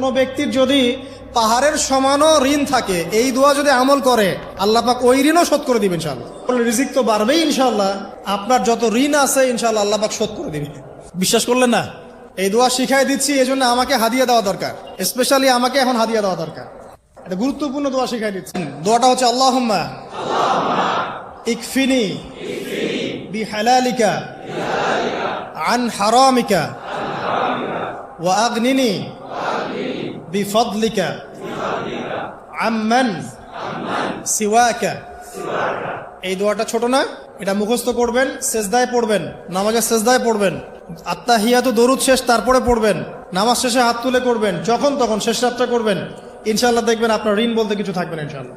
কোনো ব্যক্তির যদি পাহাড়ের সমানও ঋণ থাকে, এই দোয়া যদি আমল করে, আল্লাহ পাক ওই ঋণও শোধ করে দিবে ইনশাল্লাহ রিজিক তো বাড়বেই ইনশাল্লাহ আপনার যত ঋণ আছে ইনশাল্লাহ আল্লাহ পাক শোধ করে দিবে। বিশ্বাস করলেন না? এই দোয়া শিখাই দিচ্ছি এই জন্য আমাকে হাদিয়া দেওয়া দরকার। স্পেশালি আমাকে এখন হাদিয়া দেওয়া দরকার। এটা গুরুত্বপূর্ণ দোয়া শিখাই দিচ্ছি। দোয়াটা হচ্ছে আল্লাহ ইকফিনি বিহালালিকা, আন হারামিকা, ওয়া আগ্নিনী بفضلك. عمن. سواك. এই দোয়াটা ছোট না, এটা মুখস্থ করবেন, সেজদায় পড়বেন, নামাজের সেজদায় পড়বেন। আত্মা হিয়া তো দরুদ শেষ, তারপরে পড়বেন। নামাজ শেষে হাত তুলে করবেন, যখন তখন শেষ রাতটা করবেন। ইনশাল্লাহ দেখবেন আপনার ঋণ বলতে কিছু থাকবেন ইনশাল্লাহ